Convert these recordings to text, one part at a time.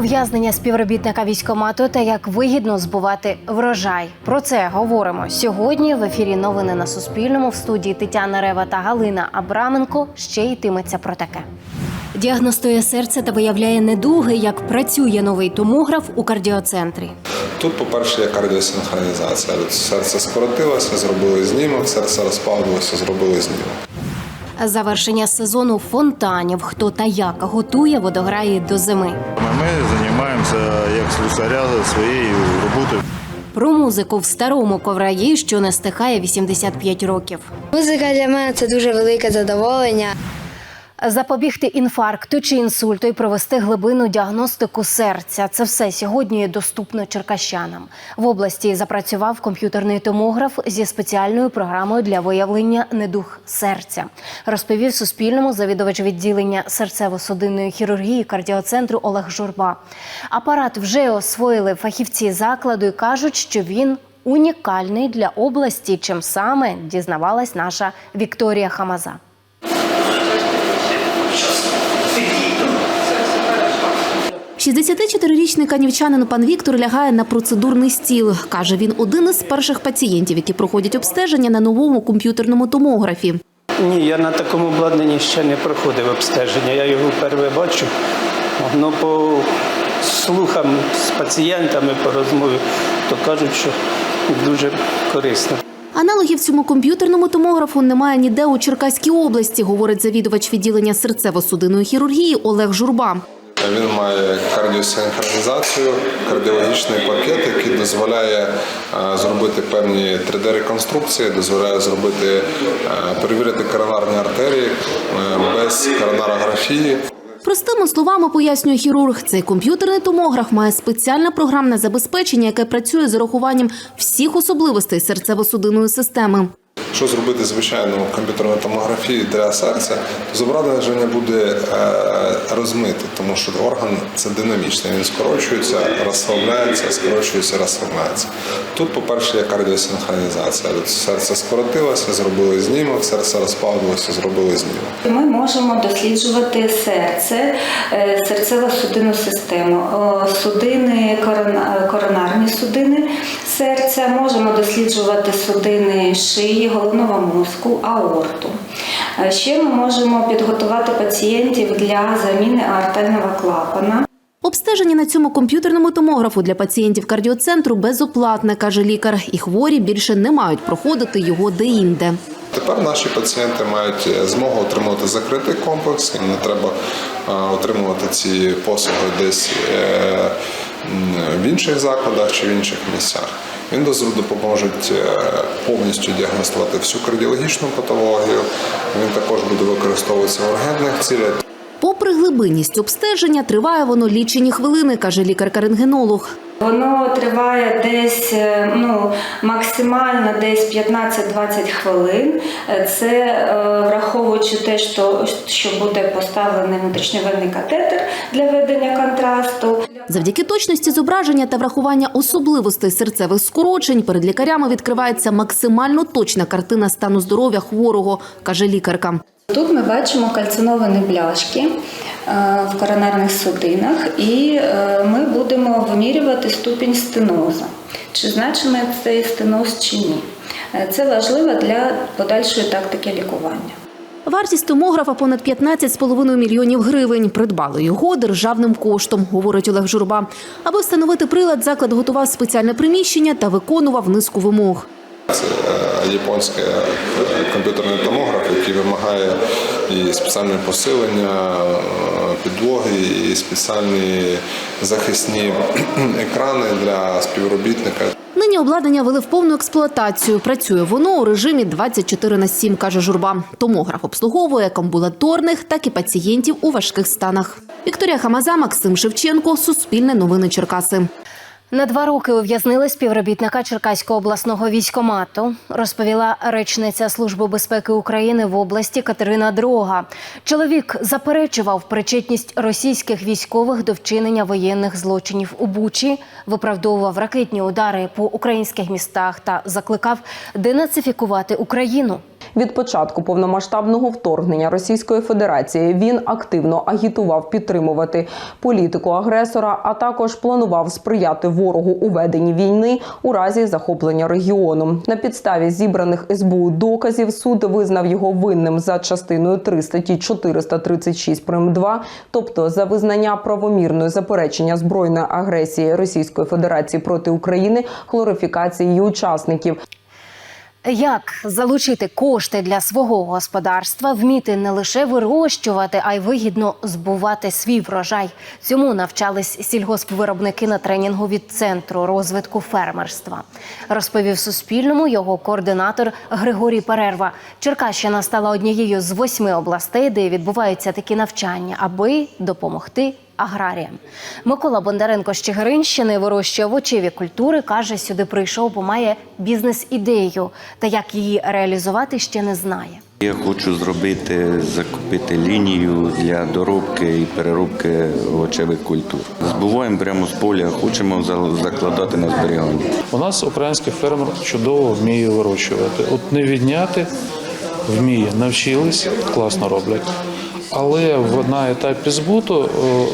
ув'язнення співробітника військомату та як вигідно збувати врожай. Про це говоримо сьогодні. В ефірі новини на Суспільному в студії Тетяна Рева та Галина Абраменко ще йтиметься про таке. Діагностує серце та виявляє недуги, як працює новий томограф у кардіоцентрі. Тут, по-перше, є кардіосинхронізація. Серце скоротилося, зробили знімок, серце розпадалося, зробили знімок. Завершення сезону фонтанів. Хто та як готує водограї до зими. Ми займаємося як слюсаря своєю роботою. Про музику в старому ковраї, що не стихає 85 років. Музика для мене це дуже велике задоволення. Запобігти інфаркту чи інсульту і провести глибинну діагностику серця. Це все сьогодні доступно черкащанам. В області запрацював комп'ютерний томограф зі спеціальною програмою для виявлення недуг серця. Розповів Суспільному завідувач відділення серцево-судинної хірургії кардіоцентру Олег Журба. Апарат вже освоїли фахівці закладу і кажуть, що він унікальний для області. Чим саме дізнавалась наша Вікторія Хамаза. 64-річний канівчанин пан Віктор лягає на процедурний стіл. Каже, він один із перших пацієнтів, які проходять обстеження на новому комп'ютерному томографі. Ні, я на такому обладнанні ще не проходив обстеження. Я його вперше бачу. Ну, по слухам з пацієнтами по розмові, то кажуть, що дуже корисно. Аналогів цьому комп'ютерному томографу немає ніде у Черкаській області, говорить завідувач відділення серцево-судинної хірургії Олег Журба. Він має кардіосинхронізацію, кардіологічний пакет, який дозволяє е, зробити певні 3D-реконструкції, дозволяє зробити, е, перевірити коронарні артерії е, без коронарографії. Простими словами пояснює хірург, цей комп'ютерний томограф має спеціальне програмне забезпечення, яке працює з урахуванням всіх особливостей серцево-судинної системи. Якщо зробити звичайну комп'ютерну томографію для серця, то зображення буде е, розмите, тому що орган це динамічний. Він скорочується, розслабляється, скорочується, розслабляється. Тут, по-перше, є кардіосинхронізація. Серце скоротилося, зробили знімок, серце розпадалося, зробили знімок. Ми можемо досліджувати серце, е, серцево-судинну систему, судини, коронарні судини серця, можемо досліджувати судини шиї, головного мозку, аорту. Е, Ще ми можемо підготувати пацієнтів для заміни аортального клапана. Обстеження на цьому комп'ютерному томографу для пацієнтів кардіоцентру безоплатне, каже лікар, і хворі більше не мають проходити його деінде. Тепер наші пацієнти мають е, змогу отримувати закритий комплекс. Їм не треба е, отримувати ці послуги десь в інших закладах чи в інших місцях. Він допоможе повністю діагностувати всю кардіологічну патологію. Він також буде використовуватися в ургентних цілях. Попри глибинність обстеження, триває воно лічені хвилини, каже лікарка-рентгенолог. Воно триває десь е, ну, максимально десь 15-20 хвилин. Е, Це е, враховуючи те, що, що буде поставлений внутрішньовенний катетер для ведення контрасту. Завдяки точності зображення та врахування особливостей серцевих скорочень перед лікарями відкривається максимально точна картина стану здоров'я хворого, каже лікарка. Тут ми бачимо кальциновані бляшки в коронарних судинах, і е, ми будемо вимірювати ступінь стенозу. Чи значимий цей стеноз чи ні. Е, Це важливо для подальшої тактики лікування. Вартість томографа понад 15,5 мільйонів гривень. Придбали його державним коштом, говорить Олег Журба. Аби встановити прилад, заклад готував спеціальне приміщення та виконував низку вимог. Японський е, комп'ютерний томограф, який вимагає і спеціальне посилення е, підлоги, і спеціальні захисні екрани для співробітника. Нині обладнання вели в повну експлуатацію. Працює воно у режимі 24 на 7, каже Журба. Томограф обслуговує як амбулаторних, так і пацієнтів у важких станах. Вікторія Хамаза, Максим Шевченко, Суспільне новини Черкаси. На два роки ув'язнили співробітника Черкаського обласного військомату, розповіла речниця Служби безпеки України в області Катерина Дрога. Чоловік заперечував причетність російських військових до вчинення воєнних злочинів у Бучі, виправдовував ракетні удари по українських містах та закликав денацифікувати Україну. Від початку повномасштабного вторгнення Російської Федерації він активно агітував підтримувати політику агресора, а також планував сприяти ворогу у веденні війни у разі захоплення регіону. На підставі зібраних СБУ доказів суд визнав його винним за частиною 3 статті 436 прим. 2, тобто за визнання правомірної заперечення збройної агресії Російської Федерації проти України, хлорифікації учасників. Як залучити кошти для свого господарства, вміти не лише вирощувати, а й вигідно збувати свій врожай. Цьому навчались сільгоспвиробники на тренінгу від центру розвитку фермерства. Розповів Суспільному його координатор Григорій Перерва. Черкащина стала однією з восьми областей, де відбуваються такі навчання, аби допомогти аграріям. Микола Бондаренко з Чигиринщини вирощує овочеві культури. каже, сюди прийшов, бо має бізнес-ідею. Та як її реалізувати, ще не знає. Я хочу зробити, закупити лінію для доробки і переробки овочевих культур. Збуваємо прямо з поля, хочемо за- закладати на зберігання. У нас український фермер чудово вміє вирощувати. От не відняти вміє, навчились, класно роблять. Але на етапі збуту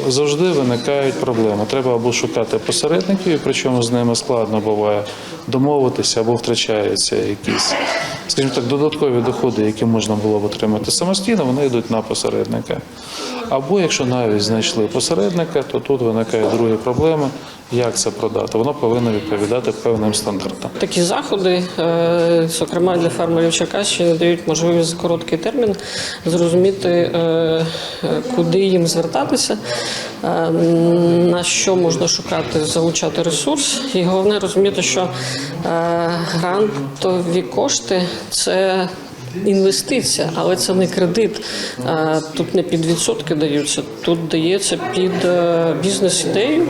завжди виникають проблеми. Треба або шукати посередників, причому з ними складно буває домовитися або втрачаються якісь, скажімо так, додаткові доходи, які можна було б отримати самостійно, вони йдуть на посередника. Або якщо навіть знайшли посередника, то тут виникають другі проблеми. Як це продати? Воно повинно відповідати певним стандартам. Такі заходи, е, зокрема для фермерів Черкащини, дають можливість за короткий термін зрозуміти, е, куди їм звертатися, е, на що можна шукати, залучати ресурс. І головне розуміти, що грантові кошти це. Інвестиція, але це не кредит. Тут не під відсотки даються, тут дається під е, бізнес-ідею.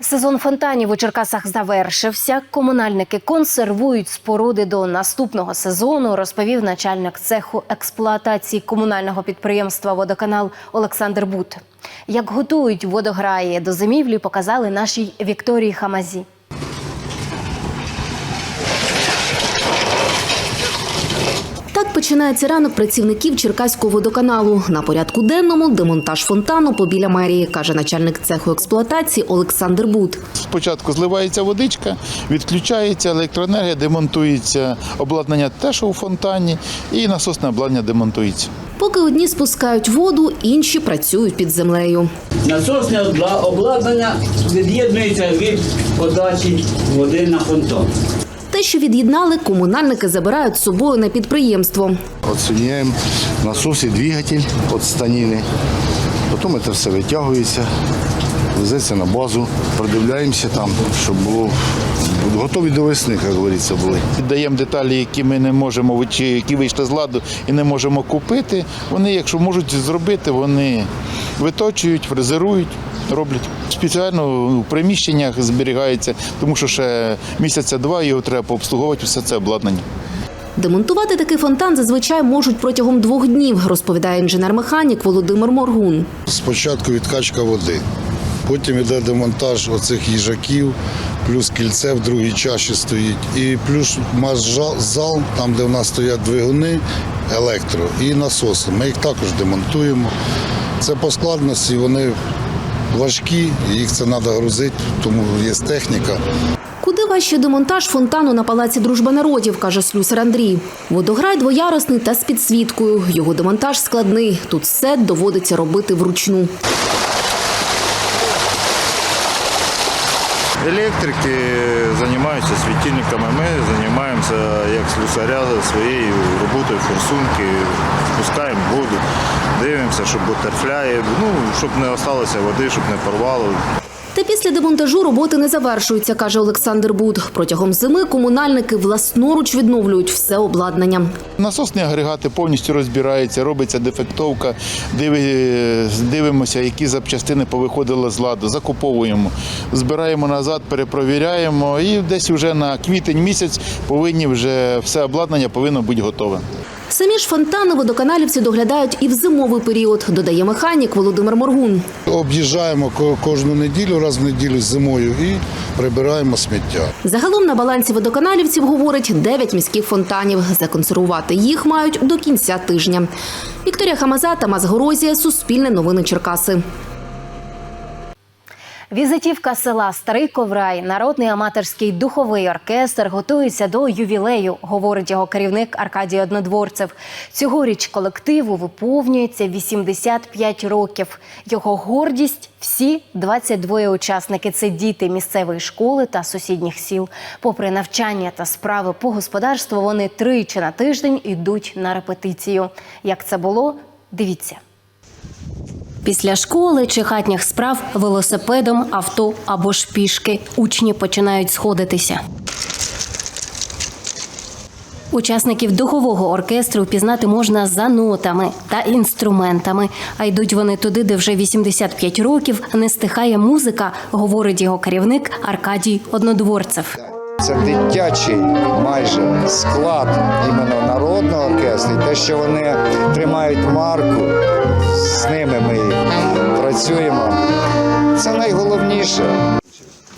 Сезон фонтанів у Черкасах завершився. Комунальники консервують споруди до наступного сезону, розповів начальник цеху експлуатації комунального підприємства Водоканал Олександр Бут. Як готують водограї до зимівлі, показали нашій Вікторії Хамазі. Так починається ранок працівників Черкаського водоканалу. На порядку денному демонтаж фонтану побіля мерії, каже начальник цеху експлуатації Олександр Бут. Спочатку зливається водичка, відключається електроенергія, демонтується обладнання те, що у фонтані, і насосне обладнання демонтується. Поки одні спускають воду, інші працюють під землею. Насосне обла- обладнання від'єднується від подачі води на фонтан. Те, що від'єднали, комунальники забирають з собою на підприємство. Отсоединяем насос и двигатель от станины. Потім це все витягується, везеться на базу, продивляємося там, щоб було готові до весни, як говориться, були. Даємо деталі, які ми не можемо, чи які вийшли з ладу і не можемо купити. Вони, якщо можуть зробити, вони виточують, фрезерують, роблять. Спеціально в приміщеннях зберігається, тому що ще місяця-два його треба пообслуговувати все це обладнання. Демонтувати такий фонтан зазвичай можуть протягом двох днів, розповідає інженер-механік Володимир Моргун. Спочатку відкачка води, потім йде демонтаж оцих їжаків, плюс кільце в другій чаші стоїть, і плюс зал, там, де в нас стоять двигуни, електро і насоси. Ми їх також демонтуємо. Це по складності, вони важкі, їх це треба грузити, тому є техніка. Куди важче демонтаж фонтану на палаці Дружба народів, каже слюсар Андрій. Водограй двоярусний та з підсвіткою. Його демонтаж складний. Тут все доводиться робити вручну. Електрики займаються світильниками, ми займаємося як слюсаря своєю роботою форсунки, спускаємо воду, дивимося, щоб бутерфляє, ну, щоб не осталося води, щоб не порвало. Та після демонтажу роботи не завершуються, каже Олександр Буд. Протягом зими комунальники власноруч відновлюють все обладнання. Насосні агрегати повністю розбираються, робиться дефектовка, диви- дивимося, які запчастини повиходили з ладу, закуповуємо, збираємо назад, перепровіряємо і десь вже на квітень місяць повинні вже все обладнання повинно бути готове. Самі ж фонтани водоканалівці доглядають і в зимовий період, додає механік Володимир Моргун. Об'їжджаємо ко- кожну неділю, раз в неділю зимою і прибираємо сміття. Загалом на балансі водоканалівців говорить 9 міських фонтанів. Законсервувати їх мають до кінця тижня. Вікторія Хамаза, Тамас Горозія, Суспільне новини Черкаси. Візитівка села Старий Коврай, народний аматорський духовий оркестр готується до ювілею, говорить його керівник Аркадій Однодворцев. Цьогоріч колективу виповнюється 85 років. Його гордість всі 22 учасники це діти місцевої школи та сусідніх сіл. Попри навчання та справи по господарству, вони тричі на тиждень йдуть на репетицію. Як це було? Дивіться. Після школи чи хатніх справ велосипедом, авто або ж пішки учні починають сходитися. Учасників духового оркестру впізнати можна за нотами та інструментами. А йдуть вони туди, де вже 85 років не стихає музика, говорить його керівник Аркадій Однодворцев. Це дитячий майже склад іменно народного оркестру. Те, що вони тримають марку, з ними ми працюємо. Це найголовніше.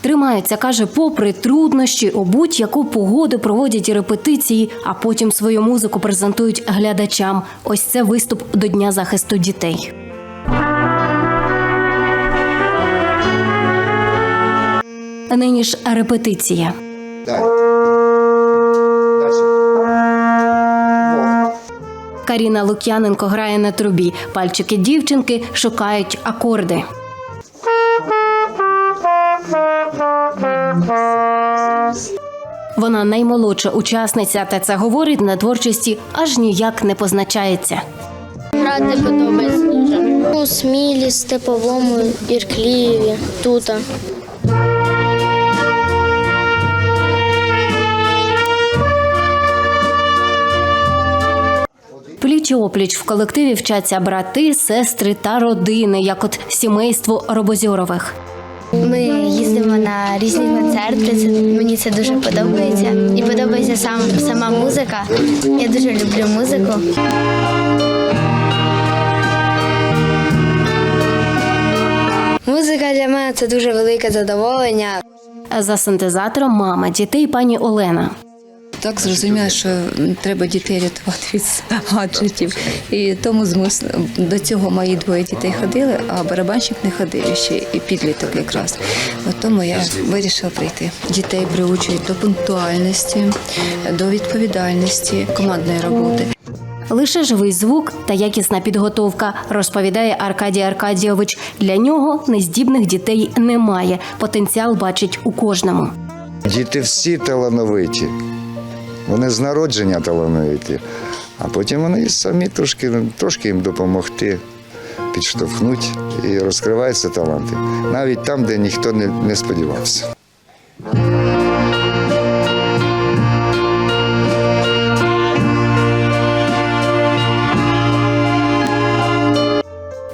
Тримаються, каже, попри труднощі, у будь-яку погоду проводять репетиції, а потім свою музику презентують глядачам. Ось це виступ до Дня захисту дітей. Нині ж репетиція. Каріна Лук'яненко грає на трубі. Пальчики дівчинки шукають акорди. Вона наймолодша учасниця, та це говорить на творчості аж ніяк не позначається. Грати подобається дуже. У Смілі, Степовому, Ірклієві, Тута. Пліч опліч в колективі вчаться брати, сестри та родини, як от сімейство Робозьорових. Ми їздимо на різні концерти. Це, мені це дуже подобається. І подобається сам, сама музика. Я дуже люблю музику. Музика для мене це дуже велике задоволення. За синтезатором мама дітей пані Олена. Так зрозуміло, що треба дітей рятувати від гаджетів. І тому змус до цього мої двоє дітей ходили, а барабанщик не ходив ще і підліток якраз. От тому я вирішила прийти. Дітей приучують до пунктуальності, до відповідальності, командної роботи. Лише живий звук та якісна підготовка, розповідає Аркадій Аркадійович. Для нього нездібних дітей немає. Потенціал бачить у кожному. Діти всі талановиті. Вони з народження талановиті, а потім вони самі трошки, трошки їм допомогти, підштовхнути і розкриваються таланти. Навіть там, де ніхто не, не сподівався.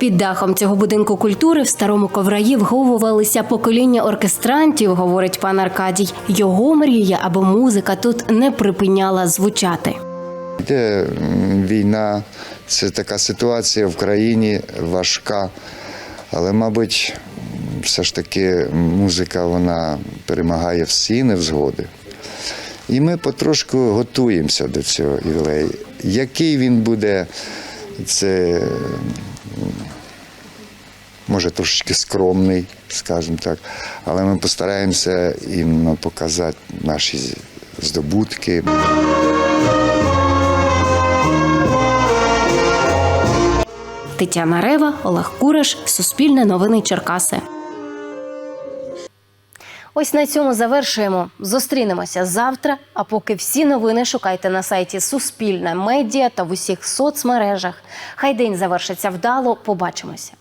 Під дахом цього будинку культури в старому ковраї вговувалися покоління оркестрантів, говорить пан Аркадій. Його мрія, аби музика тут не припиняла звучати. Йде війна, це така ситуація в країні важка, але, мабуть, все ж таки музика вона перемагає всі невзгоди. І ми потрошку готуємося до цього ювілею. Який він буде, це може трошечки скромний, скажімо так, але ми постараємося іменно показати наші здобутки. Тетяна Рева, Олег Кураш, Суспільне новини Черкаси. Ось на цьому завершуємо. Зустрінемося завтра. А поки всі новини шукайте на сайті Суспільне медіа та в усіх соцмережах. Хай день завершиться вдало. Побачимося.